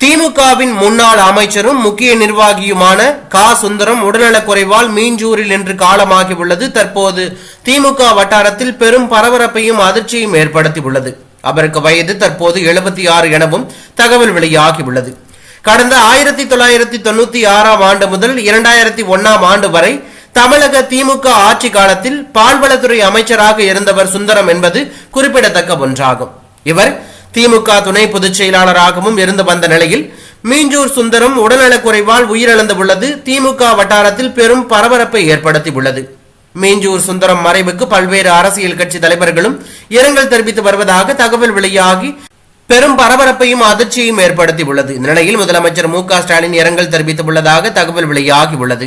திமுகவின் முன்னாள் அமைச்சரும் முக்கிய நிர்வாகியுமான கா. சுந்தரம் உடல்நலக்குறைவால் மீஞ்சூரில் இன்று காலமாகியுள்ளது. தற்போது திமுக வட்டாரத்தில் பெரும் பரபரப்பையும் அதிர்ச்சியும் ஏற்படுத்தியுள்ளது. அவருக்கு வயது தற்போது எழுபத்தி ஆறு எனவும் தகவல் வெளியாகியுள்ளது. கடந்த ஆயிரத்தி தொள்ளாயிரத்தி தொண்ணூத்தி ஆறாம் ஆண்டு முதல் இரண்டாயிரத்தி ஒன்னாம் ஆண்டு வரை தமிழக திமுக ஆட்சி காலத்தில் பால்வளத்துறை அமைச்சராக இருந்தவர் சுந்தரம் என்பது குறிப்பிடத்தக்க ஒன்றாகும். இவர் திமுக துணை பொதுச் செயலாளராகவும் இருந்து வந்த நிலையில் மீஞ்சூர் சுந்தரம் உடல்நலக்குறைவால் உயிரிழந்துள்ளது. திமுக வட்டாரத்தில் பெரும் பரபரப்பை ஏற்படுத்தியுள்ளது. மீஞ்சூர் சுந்தரம் மறைவுக்கு பல்வேறு அரசியல் கட்சி தலைவர்களும் இரங்கல் தெரிவித்து வருவதாக தகவல் வெளியாகி பெரும் பரபரப்பையும் அதிர்ச்சியையும் ஏற்படுத்தியுள்ளது. இந்த நிலையில் முதலமைச்சர் மு க ஸ்டாலின் இரங்கல் தெரிவித்துள்ளதாக தகவல் வெளியாகியுள்ளது.